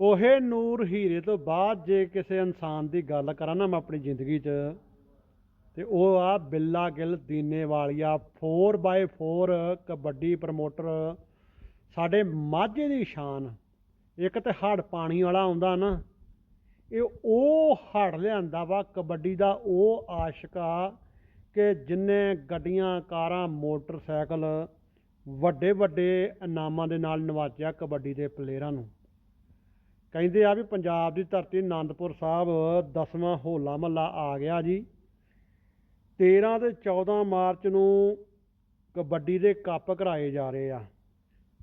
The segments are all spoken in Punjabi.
ਕੋਹੇ ਨੂਰ ਹੀਰੇ ਤੋਂ ਬਾਅਦ ਜੇ ਕਿਸੇ ਇਨਸਾਨ ਦੀ ਗੱਲ ਕਰਾਂ ਨਾ ਮੈਂ ਆਪਣੀ ਜ਼ਿੰਦਗੀ 'ਚ, ਤੇ ਉਹ ਆ ਬਿੱਲਾ ਗਿੱਲ ਦੀਨੇ ਵਾਲੀਆ 4x4 ਕਬੱਡੀ ਪ੍ਰਮੋਟਰ ਸਾਡੇ ਮਾਝੇ ਦੀ ਸ਼ਾਨ। ਇੱਕ ਤੇ ਹੜ ਪਾਣੀ ਵਾਲਾ ਆਉਂਦਾ ਨਾ, ਇਹ ਉਹ ਹੜ ਲਿਆਂਦਾ ਵਾ, ਕਬੱਡੀ ਦਾ ਉਹ ਆਸ਼ਿਕ ਆ ਕਿ ਜਿੰਨੇ ਗੱਡੀਆਂ, ਕਾਰਾਂ, ਮੋਟਰਸਾਈਕਲ ਵੱਡੇ ਵੱਡੇ ਇਨਾਮਾਂ ਦੇ ਨਾਲ ਨਵਾਜਿਆ ਕਬੱਡੀ ਦੇ ਪਲੇਅਰਾਂ ਨੂੰ। ਕਹਿੰਦੇ ਆ ਵੀ ਪੰਜਾਬ ਦੀ ਧਰਤੀ ਆਨੰਦਪੁਰ ਸਾਹਿਬ 10ਵਾਂ ਹੋਲਾ ਮਹੱਲਾ ਆ ਗਿਆ ਜੀ। 13 ਤੇ 14 ਮਾਰਚ ਨੂੰ ਕਬੱਡੀ ਦੇ ਕੱਪ ਕਰਾਏ ਜਾ ਰਹੇ ਆ।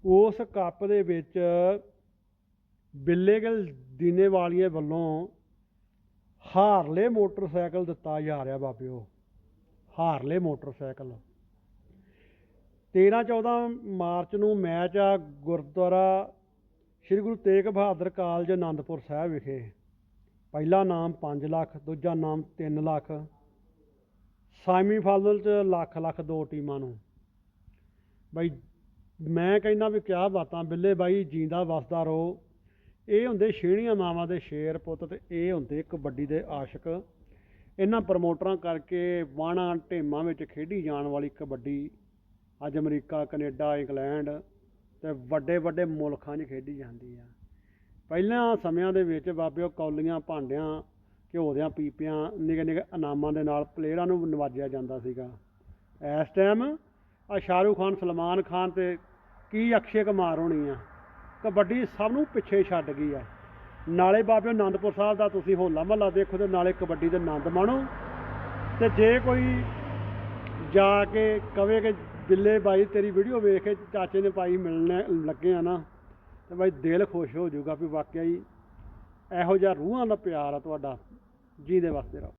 ਉਸ ਕੱਪ ਦੇ ਵਿੱਚ ਬਿੱਲੇਗਲ ਦੀਨੇ ਵਾਲੀਏ ਵੱਲੋਂ ਹਾਰਲੇ ਮੋਟਰਸਾਈਕਲ ਦਿੱਤਾ ਜਾ ਰਿਹਾ ਬਾਬਿਓ, ਹਾਰਲੇ ਮੋਟਰਸਾਈਕਲ। 13 14 ਮਾਰਚ ਨੂੰ ਮੈਚ ਆ ਗੁਰਦੁਆਰਾ ਸ੍ਰੀ ਗੁਰੂ ਤੇਗ ਬਹਾਦਰ ਕਾਲਜ ਆਨੰਦਪੁਰ ਸਾਹਿਬ ਵਿਖੇ ਪਹਿਲਾ ਨਾਮ 5 ਲੱਖ, ਦੂਜਾ ਨਾਮ 3 ਲੱਖ ਸੈਮੀਫਾਈਨਲ ਚ ਲੱਖ ਲੱਖ ਦੋ ਟੀਮਾਂ ਨੂੰ। ਬਾਈ, ਮੈਂ ਕਹਿੰਦਾ ਵੀ ਕਿਆ ਬਾਤਾਂ, ਬਿੱਲੇ ਬਾਈ ਜੀਂਦਾ ਵਸਦਾ ਰਹੋ। ਇਹ ਹੁੰਦੇ ਛੇੜੀਆਂ ਮਾਵਾਂ ਦੇ ਸ਼ੇਰ ਪੁੱਤ ਤੇ ਇਹ ਹੁੰਦੇ ਕਬੱਡੀ ਦੇ ਆਸ਼ਿਕ। ਇਹਨਾਂ ਪ੍ਰਮੋਟਰਾਂ ਕਰਕੇ ਵਾਣਾ ਢੇਮਾਂ ਵਿੱਚ ਖੇਡੀ ਜਾਣ ਵਾਲੀ ਕਬੱਡੀ ਅੱਜ ਅਮਰੀਕਾ, ਕੈਨੇਡਾ, ਇੰਗਲੈਂਡ ਤੇ ਵੱਡੇ ਵੱਡੇ ਮੁਲਕਾਂ 'ਚ ਖੇਡੀ ਜਾਂਦੀ ਆ। ਪਹਿਲਾਂ ਸਮਿਆਂ ਦੇ ਵਿੱਚ ਬਾਬਿਓ ਕੌਲੀਆਂ, ਭਾਂਡਿਆਂ ਘਿਓ ਦੀਆਂ ਪੀਪਿਆਂ, ਨਿੱਕੇ ਨਿੱਕੇ ਇਨਾਮਾਂ ਦੇ ਨਾਲ ਪਲੇਅਰਾਂ ਨੂੰ ਨਵਾਜਿਆ ਜਾਂਦਾ ਸੀਗਾ। ਇਸ ਟਾਈਮ ਆ ਸ਼ਾਹਰੂਖ ਖਾਨ, ਸਲਮਾਨ ਖਾਨ ਤੇ ਕੀ ਅਕਸ਼ੇ ਕੁਮਾਰ ਹੋਣੀ ਆ ਕਬੱਡੀ ਸਭ ਨੂੰ ਪਿੱਛੇ ਛੱਡ ਗਈ ਆ। ਨਾਲੇ ਬਾਬਿਓ ਆਨੰਦਪੁਰ ਸਾਹਿਬ ਦਾ ਤੁਸੀਂ ਹੋਲਾ ਮਹੱਲਾ ਦੇਖੋ ਤੇ ਨਾਲੇ ਕਬੱਡੀ ਦੇ ਆਨੰਦ ਮਾਣੋ। ਤੇ ਜੇ ਕੋਈ ਜਾ ਕੇ ਕਵੇ ਕਿ ਬਿੱਲੇ ਬਾਈ, ਤੇਰੀ ਵੀਡੀਓ ਵੇਖ ਕੇ ਚਾਚੇ ਨੇ ਪਾਈ ਮਿਲਣ ਲੱਗੇ ਆ ਨਾ, ਤੇ ਬਾਈ ਦਿਲ ਖੁਸ਼ ਹੋ ਜਾਊਗਾ ਵੀ ਵਾਕਿਆ ਹੀ ਇਹੋ ਜਿਹਾ ਰੂਹਾਂ ਦਾ ਪਿਆਰ ਆ ਤੁਹਾਡਾ। ਜੀ ਦੇ ਵਾਸਤੇ ਰਹੋ